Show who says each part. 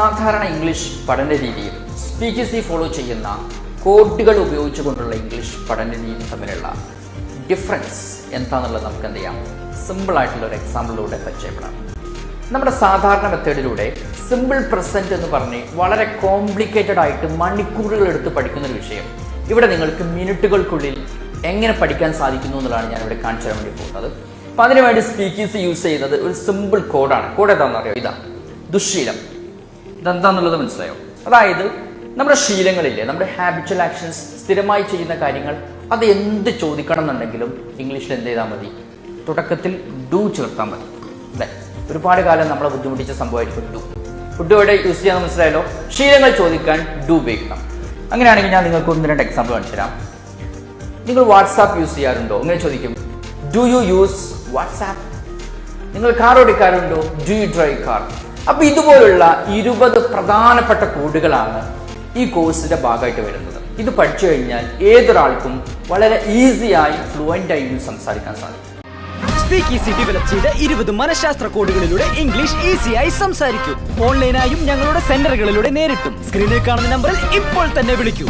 Speaker 1: സാധാരണ ഇംഗ്ലീഷ് പഠന രീതിയും സി ഫോളോ ചെയ്യുന്ന കോഡുകൾ ഉപയോഗിച്ചുകൊണ്ടുള്ള ഇംഗ്ലീഷ് പഠന രീതി തമ്മിലുള്ള ഡിഫറൻസ് എന്താണെന്നുള്ളത് നമുക്ക് എന്ത് ചെയ്യാം? സിമ്പിൾ ആയിട്ടുള്ള ഒരു എക്സാമ്പിളിലൂടെ പരിചയപ്പെടാം. നമ്മുടെ സാധാരണ മെത്തേഡിലൂടെ സിമ്പിൾ പ്രസന്റ് എന്ന് പറഞ്ഞ് വളരെ കോംപ്ലിക്കേറ്റഡ് ആയിട്ട് മണിക്കൂറുകൾ എടുത്ത് പഠിക്കുന്ന ഒരു വിഷയം. ഇവിടെ നിങ്ങൾക്ക് മിനിറ്റുകൾക്കുള്ളിൽ എങ്ങനെ പഠിക്കാൻ സാധിക്കുന്നു എന്നുള്ളതാണ് ഞാൻ ഇവിടെ കാണിച്ചു തരാൻ വേണ്ടി പോകുന്നത്. അപ്പം അതിനുവേണ്ടി സ്പീക്കീസ് യൂസ് ചെയ്യുന്നത് ഒരു സിമ്പിൾ കോഡാണ് കോഡ് എന്താണെന്ന് അറിയാം ഇതാ ദുശ്ശീലം. ഇതെന്താന്നുള്ളത് മനസ്സിലായോ? അതായത് നമ്മുടെ ശീലങ്ങളില്ലേ നമ്മുടെ ഹാബിച്വൽ ആക്ഷൻസ് സ്ഥിരമായി ചെയ്യുന്ന കാര്യങ്ങൾ അത് എന്ത് ചോദിക്കണം എന്നുണ്ടെങ്കിലും ഇംഗ്ലീഷിൽ എന്ത് ചെയ്താൽ മതി? തുടക്കത്തിൽ ഡു ചേർത്താൽ മതി. അല്ലേ? ഒരുപാട് കാലം നമ്മളെ ബുദ്ധിമുട്ടിച്ച സംഭവമായിരിക്കും ഡു ഫുഡ് ഇവിടെ യൂസ് ചെയ്യാൻ മനസ്സിലായല്ലോ? ശീലങ്ങൾ ചോദിക്കാൻ ഡു ഉപയോഗിക്കണം. അങ്ങനെയാണെങ്കിൽ ഞാൻ നിങ്ങൾക്ക് ഒന്ന് രണ്ട് എക്സാമ്പിൾ കാണിച്ചു തരാം. നിങ്ങൾ വാട്സാപ്പ് യൂസ് ചെയ്യാറുണ്ടോ? ഇങ്ങനെ ചോദിക്കും? ഡു യു യൂസ് വാട്സാപ്പ് നിങ്ങൾ കാർ ഓടിക്കാറുണ്ടോ? ഡു യു ഡ്രൈവ് കാർ അപ്പൊ ഇതുപോലുള്ള ഇരുപത് പ്രധാനപ്പെട്ട കോഡുകളാണ് ഈ കോഴ്സിന്റെ ഭാഗമായിട്ട് വരുന്നത്. ഇത് പഠിച്ചു കഴിഞ്ഞാൽ ഏതൊരാൾക്കും വളരെ ഈസിയായി ഫ്ലുവന്റ് ആയി സംസാരിക്കാൻ സാധിക്കും.
Speaker 2: സ്പീക്ക് ഈസി ഡെവലപ്പ് ചെയ്ത ഇരുപത് മനഃശാസ്ത്ര കോഡുകളിലൂടെ ഇംഗ്ലീഷ് ഈസിയായി സംസാരിക്കും. ഓൺലൈനായും ഞങ്ങളുടെ സെന്ററുകളിലൂടെ നേരിട്ടും. സ്ക്രീനിൽ കാണുന്ന നമ്പറിൽ ഇപ്പോൾ തന്നെ വിളിക്കൂ.